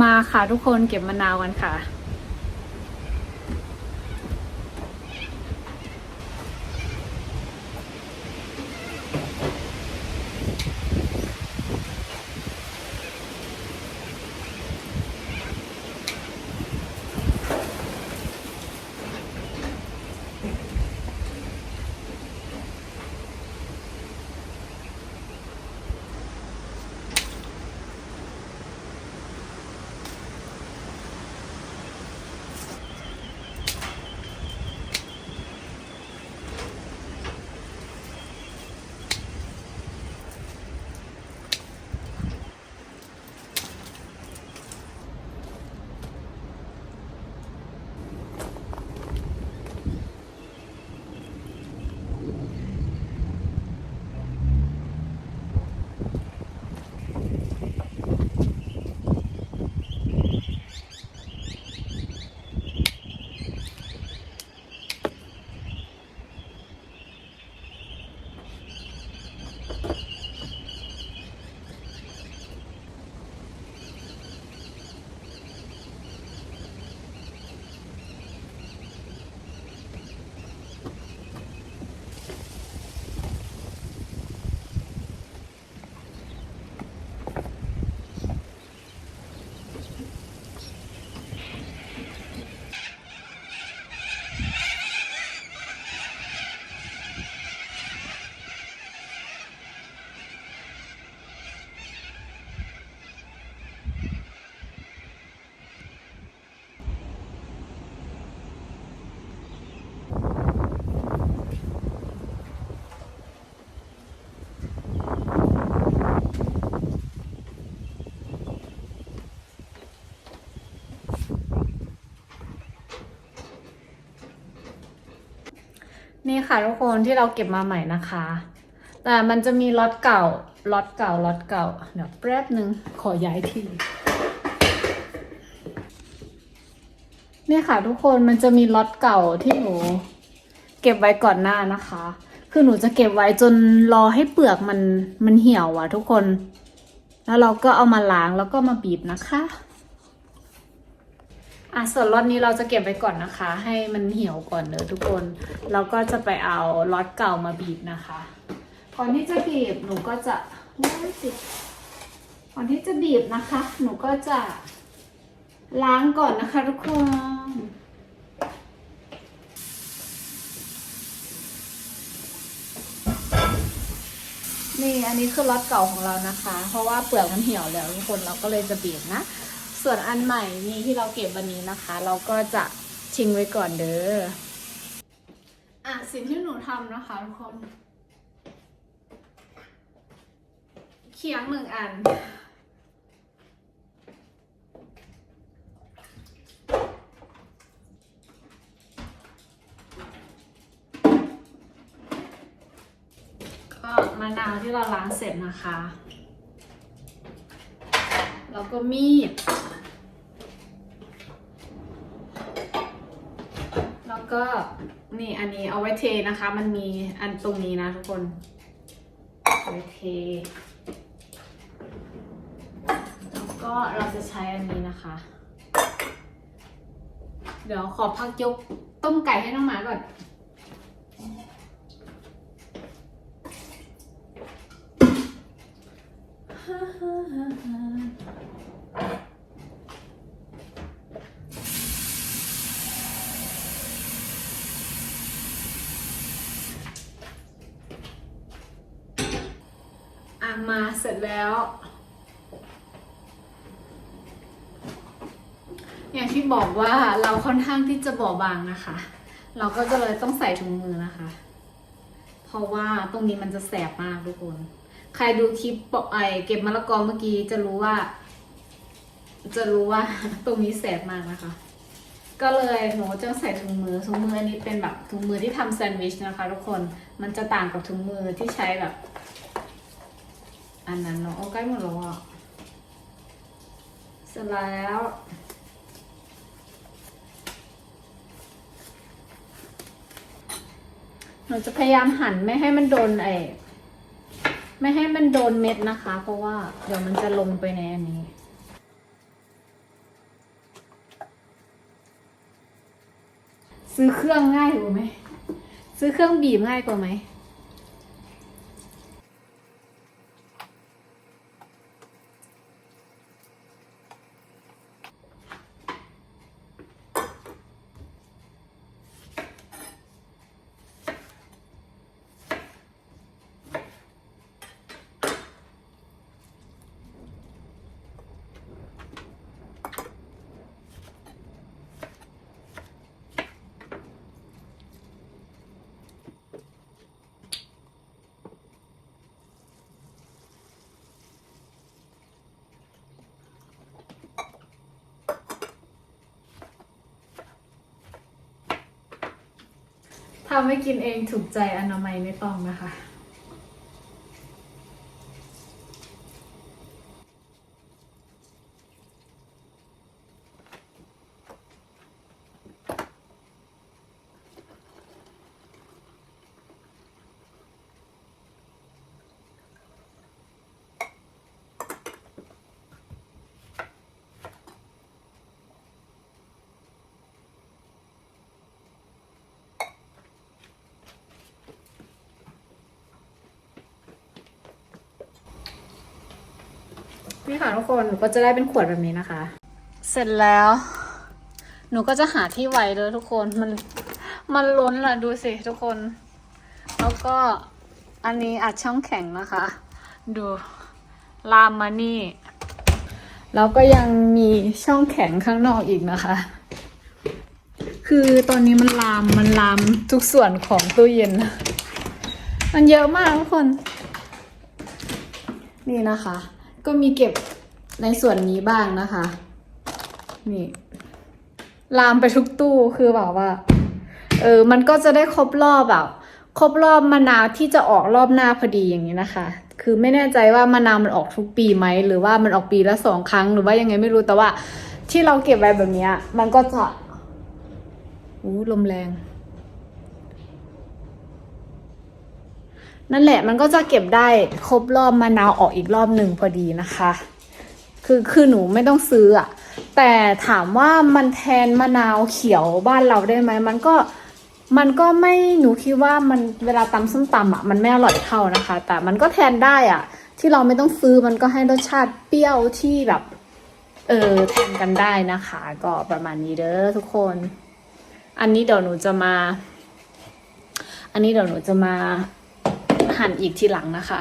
มาค่ะทุกคนเก็บมะนาวกันค่ะ นี่ค่ะทุกคนที่เราเก็บมาใหม่นะคะ แต่มันจะมีล็อตเก่าล็อตเก่าล็อตเก่า เดี๋ยวแป๊บหนึ่งขอย้ายที่นี่ค่ะทุกคนมันจะมีล็อตเก่าที่หนู เก็บไว้ก่อนหน้านะคะ คือหนูจะเก็บไว้จนรอให้เปลือกมันมันเหี่ยวอะทุกคน แล้วเราก็เอามาล้างแล้วก็มาบีบนะคะ อะส่วนล็อตนี้เราจะเก็บไว้ก่อนนะคะ ให้มันเหี่ยวก่อนเนอะทุกคนเราก็จะไปเอาล็อตเก่ามาบีบนะคะก่อนที่จะบีบหนูก็จะว้ายติดก่อนที่จะบีบนะคะ หนูก็จะล้างก่อนนะคะทุกคนนี่อันนี้คือล็อตเก่าของเรานะคะ เพราะว่าเปลือกมันเหี่ยวแล้วทุกคนเราก็เลยจะบีบนะ ส่วนอันใหม่นี่ที่เราเก็บวันนี้นะคะ เราก็จะทิ้งไว้ก่อนเด้อ อะสิ่งที่หนูทำนะคะทุกคน เคียงหนึ่งอัน ก็มะนาวที่เราล้างเสร็จนะคะ แล้วก็มีด แล้ว ก็นี่อันนี้เอาไว้เทนะคะ มันมีอันตรงนี้นะทุกคนเอาไว้เท แล้วก็เราจะใช้อันนี้นะคะ เดี๋ยวขอพักยกต้มไก่ให้น้องหมาก่อน มาเสร็จแล้ว อย่างที่บอกว่าเราค่อนข้างที่จะบอบบางนะคะ เราก็จะเลยต้องใส่ถุงมือนะคะ เพราะว่าตรงนี้มันจะแสบมากทุกคน ใครดูคลิปปอกไอเก็บมะละกอเมื่อกี้จะรู้ว่า จะรู้ว่าตรงนี้แสบมากนะคะ ก็เลยหนูจะใส่ถุงมือถุงมืออันนี้เป็นแบบถุงมือที่ทำแซนด์วิชนะคะ ทุกคนมันจะต่างกับถุงมือที่ใช้แบบ อันนั้นเนาะโอ้ใกล้หมดแล้วอะเสร็จแล้วหนูจะพยายามหั่นไม่ให้มันโดนไอ้ไม่ให้มันโดนเม็ดนะคะ เพราะว่าเดี๋ยวมันจะลงไปในอันนี้ซื้อเครื่องง่ายกว่าไหม ซื้อเครื่องบีบง่ายกว่าไหม ทำให้กินเองถูกใจอนามัยไม่ต้องนะคะ นี่ค่ะทุกคนหนูก็จะได้เป็นขวดแบบนี้นะคะ เสร็จแล้ว หนูก็จะหาที่ไว้เลยทุกคนมันมันล้นละดูสิทุกคน แล้วก็อันนี้อัดช่องแข็งนะคะ ดูลามมานี่ แล้วก็ยังมีช่องแข็งข้างนอกอีกนะคะ คือตอนนี้มันลามมันลามทุกส่วนของตู้เย็น มันเยอะมากทุกคน นี่นะคะ ก็มีเก็บในส่วนนี้บ้างนะคะ นี่ ลามไปทุกตู้คือแบบว่า เออ มันก็จะได้ครบรอบแบบครบรอบมะนาวที่จะออกรอบหน้าพอดีอย่างนี้นะคะ คือไม่แน่ใจว่ามะนาวมันออกทุกปีไหม หรือว่ามันออกปีละสองครั้ง หรือว่ายังไงไม่รู้แต่ว่า ที่เราเก็บไว้แบบนี้มันก็จะอู้ลมแรง นั่นแหละมันก็จะเก็บได้ครบรอบมะนาวออกอีกรอบหนึ่งพอดีนะคะ คือคือหนูไม่ต้องซื้ออะแต่ถามว่ามันแทนมะนาวเขียวบ้านเราได้ไหมมันก็มันก็ไม่หนูคิดว่ามันเวลาตำส้มตำอะมันไม่อร่อยเท่านะคะ แต่มันก็แทนได้อะ ที่เราไม่ต้องซื้อมันก็ให้รสชาติเปรี้ยวที่แบบเออแทนกันได้นะคะ ก็ประมาณนี้เด้อทุกคน อันนี้เดี๋ยวหนูจะมา อันนี้เดี๋ยวหนูจะมา หั่นอีกทีหลังนะคะ